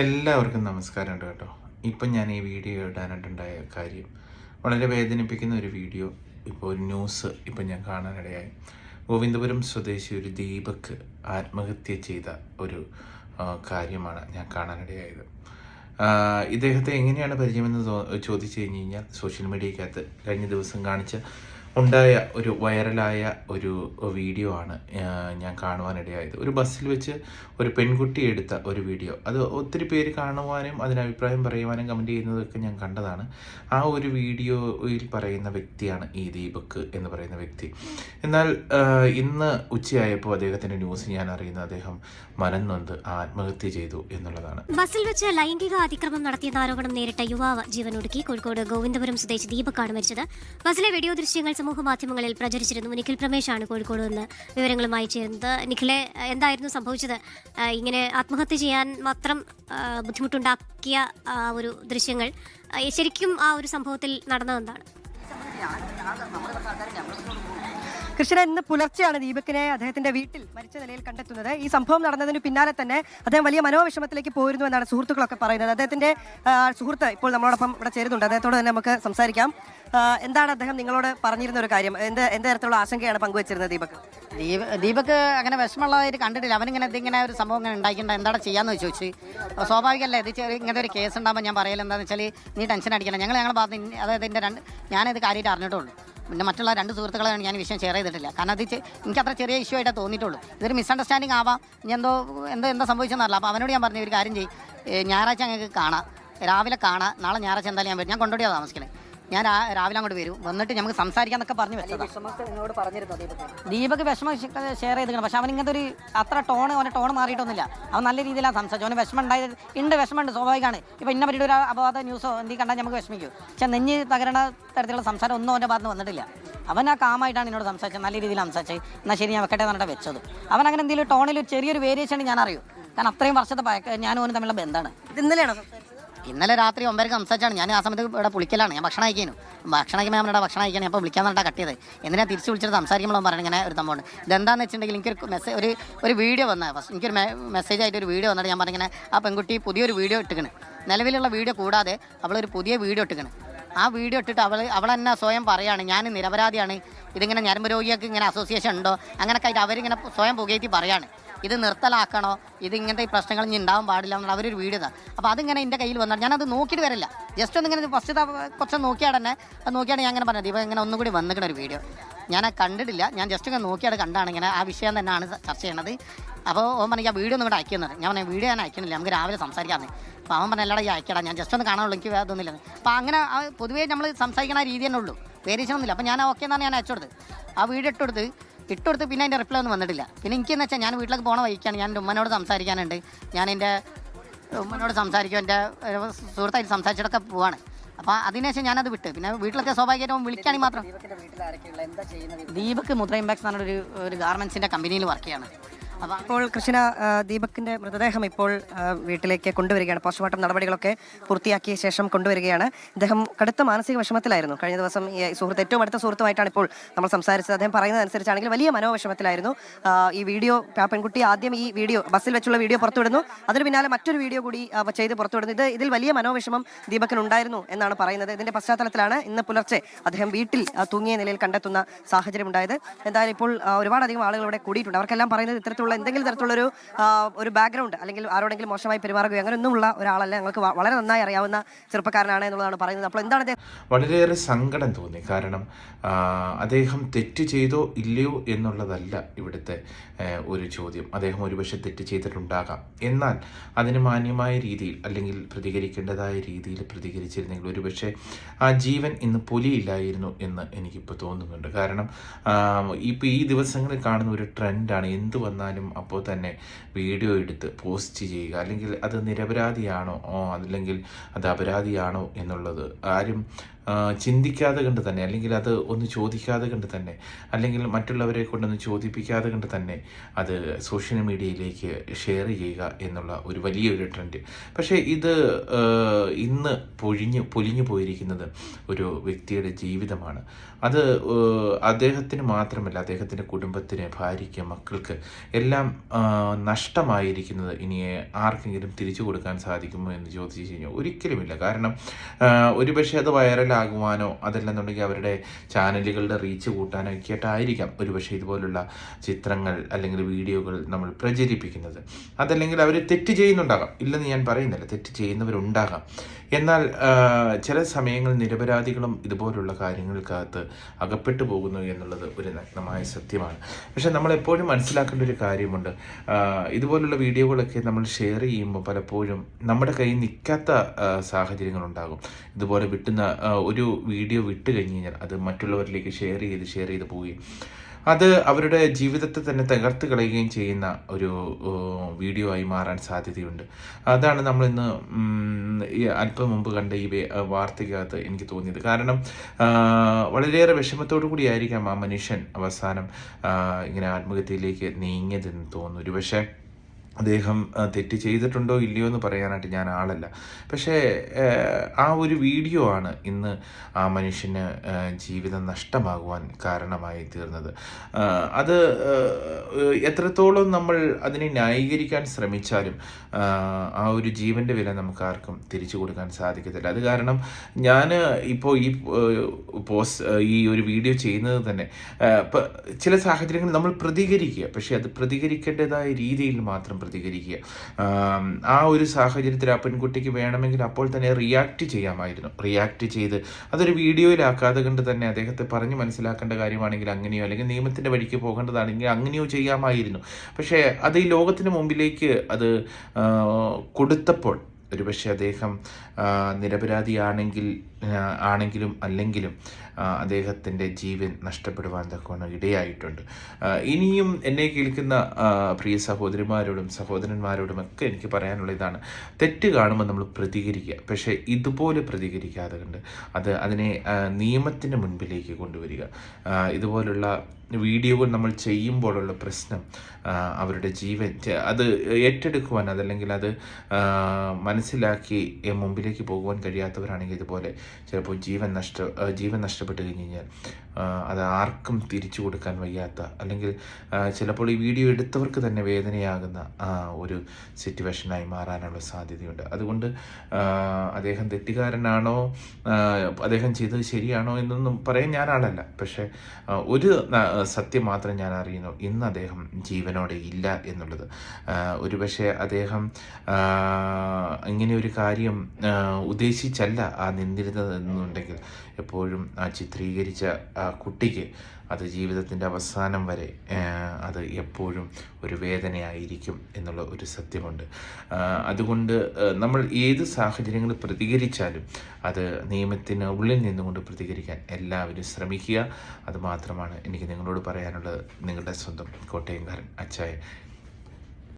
എല്ലാവർക്കും നമസ്കാരം ഉണ്ട് കേട്ടോ. ഇപ്പം ഞാൻ ഈ വീഡിയോ ഇടാനായിട്ടുണ്ടായ കാര്യം വളരെ വേദനിപ്പിക്കുന്ന ഒരു വീഡിയോ ഇപ്പോൾ ഒരു ന്യൂസ് ഇപ്പം ഞാൻ കാണാനിടയായി. ഗോവിന്ദപുരം സ്വദേശി ഒരു ദീപക് ആത്മഹത്യ ചെയ്ത ഒരു കാര്യമാണ് ഞാൻ കാണാനിടയായത്. ഇദ്ദേഹത്തെ എങ്ങനെയാണ് പരിചയമെന്ന് ചോദിച്ചു കഴിഞ്ഞ് കഴിഞ്ഞാൽ സോഷ്യൽ മീഡിയക്കകത്ത് കഴിഞ്ഞ ദിവസം കാണിച്ച ഉണ്ടായ ഒരു വൈറലായ ഒരു വീഡിയോ ആണ് ഞാൻ കാണുവാനിടയായത്. ഒരു ബസ്സിൽ വെച്ച് ഒരു പെൺകുട്ടി എടുത്ത ഒരു വീഡിയോ. അത് ഒത്തിരി പേര് കാണുവാനും അതിന് അഭിപ്രായം പറയുവാനും കമന്റ് ചെയ്യുന്നതൊക്കെ ഞാൻ കണ്ടതാണ്. ആ ഒരു വീഡിയോയിൽ പറയുന്ന വ്യക്തിയാണ് ഈ ദീപക് എന്ന് പറയുന്ന വ്യക്തി. എന്നാൽ ഇന്ന് ഉച്ചയായപ്പോൾ അദ്ദേഹത്തിന്റെ ന്യൂസ് ഞാൻ അറിയുന്ന അദ്ദേഹം മനം നൊന്ത് ആത്മഹത്യ ചെയ്തു എന്നുള്ളതാണ്. ബസ്സിൽ വെച്ച് ലൈംഗിക അതിക്രമം നടത്തിയെന്ന ആരോപണം നേരിട്ട യുവാവ് ജീവനൊടുക്കി കോഴിക്കോട് ഗോവിന്ദപുരം സ്വദേശി ദീപക് ആണ് മരിച്ചത്. ബസ്സിലെ വീഡിയോ ദൃശ്യങ്ങൾ സമൂഹ മാധ്യമങ്ങളിൽ പ്രചരിച്ചിരുന്നു. നിഖിൽ പ്രമേശാണ് കോഴിക്കോട് നിന്ന് വിവരങ്ങളുമായി ചേരുന്നത് നിഖിലെ എന്തായിരുന്നു സംഭവിച്ചത്? ഇങ്ങനെ ആത്മഹത്യ ചെയ്യാൻ മാത്രം ബുദ്ധിമുട്ടുണ്ടാക്കിയ ഒരു ദൃശ്യങ്ങൾ ശരിക്കും ആ ഒരു സംഭവത്തിൽ നടന്നതെന്താണ്? കൃഷ്ണൻ ഇന്ന് പുലർച്ചെയാണ് ദീപകിനെ അദ്ദേഹത്തിന്റെ വീട്ടിൽ മരിച്ച നിലയിൽ കണ്ടെത്തുന്നത്. ഈ സംഭവം നടന്നതിന് പിന്നാലെ തന്നെ അദ്ദേഹം വലിയ മനോവിഷമത്തിലേക്ക് പോയിരുന്നു എന്നാണ് സുഹൃത്തുക്കളൊക്കെ പറയുന്നത്. അദ്ദേഹത്തിന്റെ സുഹൃത്ത് ഇപ്പോൾ നമ്മളോടൊപ്പം ഇവിടെ ചേരുന്നുണ്ട്. അദ്ദേഹത്തോട് തന്നെ നമുക്ക് സംസാരിക്കാം. എന്താണ് അദ്ദേഹം നിങ്ങളോട് പറഞ്ഞിരുന്ന ഒരു കാര്യം? എന്ത് എന്ത് തരത്തിലുള്ള ആശങ്കയാണ് പങ്കുവച്ചിരുന്നത് ദീപക്? ദീപ ദീപക് അങ്ങനെ വിഷമമുള്ളതായിട്ട് കണ്ടിട്ടില്ല. അവനിങ്ങനെ ഇതിങ്ങനെ ഒരു സംഭവം ഇങ്ങനെ ഉണ്ടാക്കിയിട്ടുണ്ട് എന്താണ് ചെയ്യാന്ന് ചോദിച്ചു. സ്വാഭാവികമല്ലേ ഇത് ഇങ്ങനത്തെ ഒരു കേസ് ഉണ്ടാകുമ്പോൾ ഞാൻ പറയലെന്താണെന്ന് വെച്ചാൽ നീ ടെൻഷൻ അടിക്കണം ഞങ്ങൾ ഞങ്ങളുടെ ഭാഗത്ത് അതായത് എന്റെ രണ്ട് ഞാനിത് കാര്യമായിട്ട് അറിഞ്ഞിട്ടുള്ളൂ പിന്നെ മറ്റുള്ള രണ്ട് സുഹൃത്തുക്കളെയാണ് ഞാൻ വിഷയം ഷെയർ ചെയ്തിട്ടില്ല. കാരണം അത് എനിക്ക് അത്ര ചെറിയ ഇഷ്യൂ ആയിട്ടേ തോന്നിയിട്ടുള്ളൂ. ഇതൊരു മിസ്അണ്ടർസ്റ്റാൻഡിങ് ആവാം. ഇനി എന്തോ എന്തോ എന്താ സംഭവിച്ചെന്നറിയില്ല. അപ്പോൾ അവനോട് ഞാൻ പറഞ്ഞു ഒരു കാര്യം ചെയ്യും. ഞായറാഴ്ച ഞങ്ങൾക്ക് കാണാം. രാവിലെ കാണാം. നാളെ ഞായറാഴ്ച എന്തായാലും ഞാൻ വരും. ഞാൻ കൊണ്ടുപോയി താമസിക്കണേ ഞാൻ രാവിലെ അങ്ങോട്ട് വരും. വന്നിട്ട് നമുക്ക് സംസാരിക്കാന്നൊക്കെ പറഞ്ഞു വെച്ചതാണ് ദീപക്? വിഷമം ഷെയർ ചെയ്തിരിക്കണം. പക്ഷെ അവൻ ഇങ്ങനത്തെ ഒരു അത്ര ടോൺ അവന്റെ ടോൺ മാറിയിട്ടൊന്നുമില്ല. അവൻ നല്ല രീതിയിലാണ് സംസാരിച്ചു അവന് വിഷമം ഉണ്ടായത് ഉണ്ട് വിഷമമുണ്ട് സ്വാഭാവികമാണ്. ഇപ്പം ഇന്ന പറ്റിയിട്ട് ഒരു അപവാദ ന്യൂസോ എന്തെങ്കിലും കണ്ടാൽ നമുക്ക് വിഷമിക്കും. പക്ഷെ നെഞ്ഞ് തകരണ തരത്തിലുള്ള സംസാരം ഒന്നും അവന്റെ ഭാഗത്ത് വന്നിട്ടില്ല. അവൻ ആ കാമായിട്ടാണ് എന്നോട് സംസാരിച്ചത്. നല്ല രീതിയിൽ സംസാരിച്ചത്. എന്നാൽ ശരി ഞാൻ വെക്കട്ടെ എന്നിട്ട് വെച്ചത്. അവൻ അങ്ങനെ എന്തെങ്കിലും ടോണിൽ ഒരു ചെറിയൊരു വേരിയേഷൻ ഞാൻ അറിയൂ. കാരണം അത്രയും വർഷത്തെ ഞാനും അവനും തമ്മിലുള്ള ബന്ധമാണ്. ഇന്നലെയാണോ? ഇന്നലെ രാത്രി ഒമ്പതരക്ക് സംസാരിച്ചാണ്. ഞാൻ ആ സമയത്ത് ഇവിടെ പുളിക്കലാണ്. ഞാൻ ഭക്ഷണം അയക്കാനും ഭക്ഷണം കഴിക്കുമ്പോൾ നമ്മുടെ ഭക്ഷണം അയക്കാനും അപ്പോൾ വിളിക്കാൻ പറഞ്ഞാൽ കട്ട് ചെയ്ത് എന്തിനാ തിരിച്ച് വിളിച്ചിട്ട് സംസാരിക്കുമ്പോൾ പറഞ്ഞു ഇങ്ങനെ ഒരു സംഭവം ഇതെന്താണെന്ന് വെച്ചിട്ടുണ്ടെങ്കിൽ എനിക്കൊരു മെസ്സേജ് ഒരു ഒരു വീഡിയോ വന്ന ഫസ്റ്റ് എനിക്കൊരു മെസ്സേജ് ആയിട്ട് ഒരു വീഡിയോ വന്നിട്ട് ഞാൻ പറഞ്ഞിങ്ങനെ ആ പെൺകുട്ടി പുതിയൊരു വീഡിയോ ഇട്ടിക്കണ്. നിലവിലുള്ള വീഡിയോ കൂടാതെ അവളൊരു പുതിയ വീഡിയോ ഇട്ടിക്കണ്. ആ വീഡിയോ ഇട്ടിട്ട് അവൾ അവൾ തന്നെ സ്വയം പറയാണ് ഞാൻ നിരപരാധിയാണ്. ഇതിങ്ങനെ ഞരമ്പ് രോഗികൾക്ക് ഇങ്ങനെ അസോസിയേഷൻ ഉണ്ടോ? അങ്ങനെയൊക്കെ ആയിട്ട് അവരിങ്ങനെ സ്വയം പുകയത്തി പറയാണ്. ഇത് നിർത്തലാക്കണോ? ഇത് ഇങ്ങനത്തെ ഈ പ്രശ്നങ്ങൾ ഇനി ഉണ്ടാവാൻ പാടില്ല എന്നുള്ള അവരൊരു വീഡിയോ ഇതാ. അപ്പോൾ അതിങ്ങനെ എന്റെ കയ്യിൽ വന്നാൽ ഞാനത് നോക്കിയിട്ട് വരില്ല. ജസ്റ്റ് ഒന്ന് ഇങ്ങനെ ഫസ്റ്റ് കുറച്ച് നോക്കിയാൽ തന്നെ അത് നോക്കിയാണ് ഞാൻ അങ്ങനെ പറഞ്ഞത്. ഇപ്പോൾ ഇങ്ങനെ ഒന്നും കൂടി വന്നിക്കണ ഒരു വീഡിയോ. ഞാൻ കണ്ടിട്ടില്ല. ഞാൻ ജസ്റ്റ് ഇങ്ങനെ നോക്കിയാണ് കണ്ടാണ് ഇങ്ങനെ ആ വിഷയം തന്നെയാണ് ചർച്ച ചെയ്യണത്. അപ്പോൾ ഓൻ പറഞ്ഞാൽ ആ വീഡിയോ ഒന്നും ഇവിടെ അയക്കുന്നത് ഞാൻ പറഞ്ഞു വീഡിയോ ഞാൻ അയക്കുന്നില്ല നമുക്ക് രാവിലെ സംസാരിക്കാമെന്ന്. അപ്പോൾ അവൻ പറഞ്ഞാൽ എല്ലാടെ ഈ അയക്കടാ. ഞാൻ ജസ്റ്റ് ഒന്ന് കാണാനുള്ളൂ. എനിക്ക് അതൊന്നുമില്ല അപ്പോൾ അങ്ങനെ പൊതുവേ നമ്മൾ സംസാരിക്കണ രീതി തന്നെ ഉള്ളൂ. വേരിയേഷൻ ഒന്നുമില്ല അപ്പോൾ ഞാൻ ഓക്കെ എന്നാണ് ഞാൻ അയച്ചു കൊടുത്തത്. ആ വീഡിയോ ഇട്ട് കൊടുത്ത് ഇട്ട് കൊടുത്ത് പിന്നെ അതിന്റെ റിപ്ലൈ ഒന്നും വന്നിട്ടില്ല. പിന്നെ എനിക്ക് എന്ന് വെച്ചാൽ ഞാൻ വീട്ടിലേക്ക് പോണ വഴിക്കാണ്. ഞാൻ എന്റെ ഉമ്മനോട് സംസാരിക്കാനുണ്ട്. ഞാൻ എന്റെ ഉമ്മനോട് സംസാരിക്കും. എന്റെ സുഹൃത്തായിട്ട് സംസാരിച്ചിട്ടൊക്കെ പോവാണ്. അപ്പോൾ അതിനുശേഷം ഞാനത് വിട്ട്. പിന്നെ വീട്ടിലൊക്കെ സ്വാഭാവികമായിട്ടും വിളിക്കുകയാണെങ്കിൽ മാത്രം. ദീപക് മുദ്ര ഇമ്പാക്സ് എന്ന് പറഞ്ഞൊരു ഒരു ഗാർമെൻസിന്റെ കമ്പനിയിൽ വർക്ക് ചെയ്യാണ്. ഇപ്പോൾ കൃഷ്ണ ദീപക്കിന്റെ മൃതദേഹം ഇപ്പോൾ വീട്ടിലേക്ക് കൊണ്ടുവരികയാണ്. പോസ്റ്റ്മോർട്ടം നടപടികളൊക്കെ പൂർത്തിയാക്കിയ ശേഷം കൊണ്ടുവരികയാണ്. അദ്ദേഹം കടുത്ത മാനസിക വിഷമത്തിലായിരുന്നു. കഴിഞ്ഞ ദിവസം ഈ സുഹൃത്ത് ഏറ്റവും അടുത്ത സുഹൃത്തുമായിട്ടാണ് ഇപ്പോൾ നമ്മൾ സംസാരിച്ചത്. അദ്ദേഹം പറയുന്നതനുസരിച്ചാണെങ്കിൽ വലിയ മനോവിഷമത്തിലായിരുന്നു. ഈ വീഡിയോ പെൺകുട്ടി ആദ്യം ഈ വീഡിയോ ബസ്സിൽ വെച്ചുള്ള വീഡിയോ പുറത്തുവിടുന്നു. അതിന് പിന്നാലെ മറ്റൊരു വീഡിയോ കൂടി ചെയ്ത് പുറത്തുവിടുന്നു. ഇത് ഇതിൽ വലിയ മനോവിഷമം ദീപക്കിന് ഉണ്ടായിരുന്നു എന്നാണ് പറയുന്നത്. ഇതിന്റെ പശ്ചാത്തലത്തിലാണ് ഇന്ന് പുലർച്ചെ അദ്ദേഹം വീട്ടിൽ തൂങ്ങിയ നിലയിൽ കണ്ടെത്തുന്ന സാഹചര്യം ഉണ്ടായത് എന്തായാലും ഇപ്പോൾ ഒരുപാട് ഒരുപാടധികം ആളുകൾ ഇവിടെ കൂടിയിട്ടുണ്ട്. അവർക്കെല്ലാം പറയുന്നത് ഇത്തരത്തിലുള്ള എന്തെങ്കിലും തരത്തിലുള്ള ഒരു ഒരു ബാക്ക്ഗ്രൗണ്ട് അല്ലെങ്കിൽ ആരോടെങ്കിലും മോശമായി പെരുമാറുകയോ അങ്ങനെയൊന്നുമുള്ള ഒരാളല്ല. ഞങ്ങൾക്ക് വളരെ നന്നായി അറിയാവുന്ന ചെറുപ്പക്കാരനാണ് എന്നുള്ളതാണ് പറയുന്നത്. അപ്പോൾ എന്താണ് വളരെയേറെ സങ്കടം തോന്നി. കാരണം അദ്ദേഹം തെറ്റ് ചെയ്തോ ഇല്ലയോ എന്നുള്ളതല്ല ഇവിടുത്തെ ഒരു ചോദ്യം. അദ്ദേഹം ഒരുപക്ഷെ തെറ്റ് ചെയ്തിട്ടുണ്ടാകാം. എന്നാൽ അതിന് മാന്യമായ രീതിയിൽ അല്ലെങ്കിൽ പ്രതികരിക്കേണ്ടതായ രീതിയിൽ പ്രതികരിച്ചിരുന്നെങ്കിൽ ഒരുപക്ഷെ ആ ജീവൻ ഇന്ന് പൊലിയില്ലായിരുന്നു എന്ന് എനിക്കിപ്പോൾ തോന്നുന്നുണ്ട്. കാരണം ഇപ്പോൾ ഈ ദിവസങ്ങളിൽ കാണുന്ന ഒരു ട്രെൻഡാണ് എന്ത് വന്നാലും അപ്പോൾ തന്നെ വീഡിയോ എടുത്ത് പോസ്റ്റ് ചെയ്യുക. അല്ലെങ്കിൽ അത് നിരപരാധിയാണോ? അല്ലെങ്കിൽ അത് അപരാധിയാണോ എന്നുള്ളത് ആരും ചിന്തിക്കാതെ കണ്ട് തന്നെ അല്ലെങ്കിൽ അത് ഒന്ന് ചോദിക്കാതെ കണ്ട് തന്നെ അല്ലെങ്കിൽ മറ്റുള്ളവരെ കൊണ്ടൊന്ന് ചോദിപ്പിക്കാതെ കണ്ട് തന്നെ അത് സോഷ്യൽ മീഡിയയിലേക്ക് ഷെയർ ചെയ്യുക എന്നുള്ള ഒരു വലിയൊരു ട്രെൻഡ് പക്ഷേ ഇത് ഇന്ന് പൊഴിഞ്ഞ് പൊലിഞ്ഞു പോയിരിക്കുന്നത് ഒരു വ്യക്തിയുടെ ജീവിതമാണ്. അത് അദ്ദേഹത്തിന് മാത്രമല്ല അദ്ദേഹത്തിന്റെ കുടുംബത്തിന് ഭാര്യയ്ക്ക് മക്കൾക്ക് എല്ലാം നഷ്ടമായിരിക്കുന്നത് ഇനി ആർക്കെങ്കിലും തിരിച്ചു കൊടുക്കാൻ സാധിക്കുമോ എന്ന് ചോദിച്ചു കഴിഞ്ഞാൽ ഒരിക്കലുമില്ല. കാരണം ഒരുപക്ഷെ അത് വൈറലാകുവാനോ അതല്ലെന്നുണ്ടെങ്കിൽ അവരുടെ ചാനലുകളുടെ റീച്ച് കൂട്ടാനോ ഒക്കെ ആയിട്ടായിരിക്കാം ഒരുപക്ഷെ ഇതുപോലുള്ള ചിത്രങ്ങൾ അല്ലെങ്കിൽ വീഡിയോകൾ നമ്മൾ പ്രചരിപ്പിക്കുന്നത്. അതല്ലെങ്കിൽ അവർ തെറ്റ് ചെയ്യുന്നുണ്ടാകാം. ഇല്ലെന്ന് ഞാൻ പറയുന്നില്ല. തെറ്റ് ചെയ്യുന്നവരുണ്ടാകാം. എന്നാൽ ചില സമയങ്ങൾ നിരപരാധികളും ഇതുപോലുള്ള കാര്യങ്ങൾക്കകത്ത് അകപ്പെട്ടു പോകുന്നു എന്നുള്ളത് ഒരു നഗ്നമായ സത്യമാണ്. പക്ഷെ നമ്മൾ എപ്പോഴും മനസ്സിലാക്കേണ്ട ഒരു കാര്യമുണ്ട്. ഇതുപോലുള്ള വീഡിയോകളൊക്കെ നമ്മൾ ഷെയർ ചെയ്യുമ്പോൾ പലപ്പോഴും നമ്മുടെ കയ്യിൽ നിൽക്കാത്ത സാഹചര്യങ്ങളുണ്ടാകും. ഇതുപോലെ വിട്ടുന്ന ഒരു വീഡിയോ വിട്ട് കഴിഞ്ഞ് കഴിഞ്ഞാൽ അത് മറ്റുള്ളവരിലേക്ക് ഷെയർ ചെയ്ത് ഷെയർ ചെയ്ത് പോവുകയും അത് അവരുടെ ജീവിതത്തെ തന്നെ തകർത്ത് കളയുകയും ചെയ്യുന്ന ഒരു വീഡിയോ ആയി മാറാൻ സാധ്യതയുണ്ട്. അതാണ് നമ്മൾ ഇന്ന് അല്പം മുമ്പ് കണ്ട ഈ വാർത്തയ്ക്കകത്ത് എനിക്ക് തോന്നിയത്. കാരണം വളരെയേറെ വിഷമത്തോടു കൂടിയായിരിക്കാം ആ മനുഷ്യൻ അവസാനം ഇങ്ങനെ ആത്മഹത്യയിലേക്ക് നീങ്ങിയതെന്ന് തോന്നുന്നു. ഒരു പക്ഷേ അദ്ദേഹം തെറ്റ് ചെയ്തിട്ടുണ്ടോ ഇല്ലയോ എന്ന് പറയാനായിട്ട് ഞാൻ ആളല്ല. പക്ഷേ ആ ഒരു വീഡിയോ ആണ് ഇന്ന് ആ മനുഷ്യന് ജീവിതം നഷ്ടമാകുവാൻ കാരണമായി തീർന്നത്. അത് എത്രത്തോളം നമ്മൾ അതിനെ ന്യായീകരിക്കാൻ ശ്രമിച്ചാലും ആ, ആ ഒരു ജീവന്റെ വില നമുക്ക് ആർക്കും തിരിച്ചു കൊടുക്കാൻ സാധിക്കത്തില്ല. അത് കാരണം ഞാൻ ഇപ്പോൾ ഈ പോസ്റ്റ് ഈ ഒരു വീഡിയോ ചെയ്യുന്നത് തന്നെ ചില സാഹചര്യങ്ങളിൽ നമ്മൾ പ്രതികരിക്കുക. പക്ഷേ അത് പ്രതികരിക്കേണ്ടതായ രീതിയിൽ മാത്രം പ്രതികരിക്കുക. ആ ഒരു സാഹചര്യത്തിൽ ആ പെൺകുട്ടിക്ക് വേണമെങ്കിൽ അപ്പോൾ തന്നെ റിയാക്ട് ചെയ്യാമായിരുന്നു. റിയാക്ട് ചെയ്ത് അതൊരു വീഡിയോയിലാക്കാതെ കണ്ട് തന്നെ അദ്ദേഹത്തെ പറഞ്ഞ് മനസ്സിലാക്കേണ്ട കാര്യമാണെങ്കിൽ അങ്ങനെയോ അല്ലെങ്കിൽ നിയമത്തിന്റെ വഴിക്ക് പോകേണ്ടതാണെങ്കിൽ അങ്ങനെയോ ചെയ്യാമായിരുന്നു. പക്ഷേ അത് ഈ ലോകത്തിന് മുമ്പിലേക്ക് അത് കൊടുത്തപ്പോൾ ഒരുപക്ഷെ അദ്ദേഹം നിരപരാധിയാണെങ്കിൽ ആണെങ്കിലും അല്ലെങ്കിലും അദ്ദേഹത്തിന്റെ ജീവൻ നഷ്ടപ്പെടുവാൻ തക്കവണ്ണം ഇടയായിട്ടുണ്ട്. ഇനിയും എന്നെ കേൾക്കുന്ന പ്രിയ സഹോദരിമാരോടും സഹോദരന്മാരോടും ഒക്കെ എനിക്ക് പറയാനുള്ള ഇതാണ്. തെറ്റ് കാണുമ്പോൾ നമ്മൾ പ്രതികരിക്കുക. പക്ഷേ ഇതുപോലെ പ്രതികരിക്കാതെ കണ്ട് അത് അതിനെ നിയമത്തിന്റെ മുൻപിലേക്ക് കൊണ്ടുവരിക. ഇതുപോലുള്ള വീഡിയോകൾ നമ്മൾ ചെയ്യുമ്പോഴുള്ള പ്രശ്നം അവരുടെ ജീവൻ അത് ഏറ്റെടുക്കുവാൻ അതല്ലെങ്കിൽ അത് മനസ്സിലാക്കി മുമ്പിലേക്ക് പോകുവാൻ കഴിയാത്തവരാണെങ്കിൽ ഇതുപോലെ ചിലപ്പോൾ ജീവൻ നഷ്ട ജീവൻ നഷ്ടപ്പെട്ട് കഴിഞ്ഞ് കഴിഞ്ഞാൽ അത് ആർക്കും തിരിച്ചു കൊടുക്കാൻ വയ്യാത്ത അല്ലെങ്കിൽ ചിലപ്പോൾ ഈ വീഡിയോ എടുത്തവർക്ക് തന്നെ വേദനയാകുന്ന ഒരു സിറ്റുവേഷനായി മാറാനുള്ള സാധ്യതയുണ്ട്. അതുകൊണ്ട് അദ്ദേഹം തെറ്റുകാരനാണോ അദ്ദേഹം ചെയ്തത് ശരിയാണോ എന്നൊന്നും പറയാൻ ഞാൻ ആളല്ല. പക്ഷേ ഒരു സത്യം മാത്രം ഞാൻ അറിയുന്നു. ഇന്ന് അദ്ദേഹം ജീവനോടെ ഇല്ല എന്നുള്ളത്. ഒരു പക്ഷേ അദ്ദേഹം ഇങ്ങനെ ഒരു കാര്യം ഉദ്ദേശിച്ചല്ല ആ നിന്നിരുന്നത് എന്നുണ്ടെങ്കിൽ എപ്പോഴും ആ ചിത്രീകരിച്ച കുട്ടിക്ക് അത് ജീവിതത്തിന്റെ അവസാനം വരെ അത് എപ്പോഴും ഒരു വേദനയായിരിക്കും എന്നുള്ള ഒരു സത്യമുണ്ട്. അതുകൊണ്ട് നമ്മൾ ഏത് സാഹചര്യങ്ങൾ പ്രതികരിച്ചാലും അത് നിയമത്തിന് ഉള്ളിൽ നിന്നുകൊണ്ട് പ്രതികരിക്കാൻ എല്ലാവരും ശ്രമിക്കുക. അതുമാത്രമാണ് എനിക്ക് നിങ്ങളോട് പറയാനുള്ളത്. നിങ്ങളുടെ സ്വന്തം കോട്ടയംകാരൻ അച്ചായ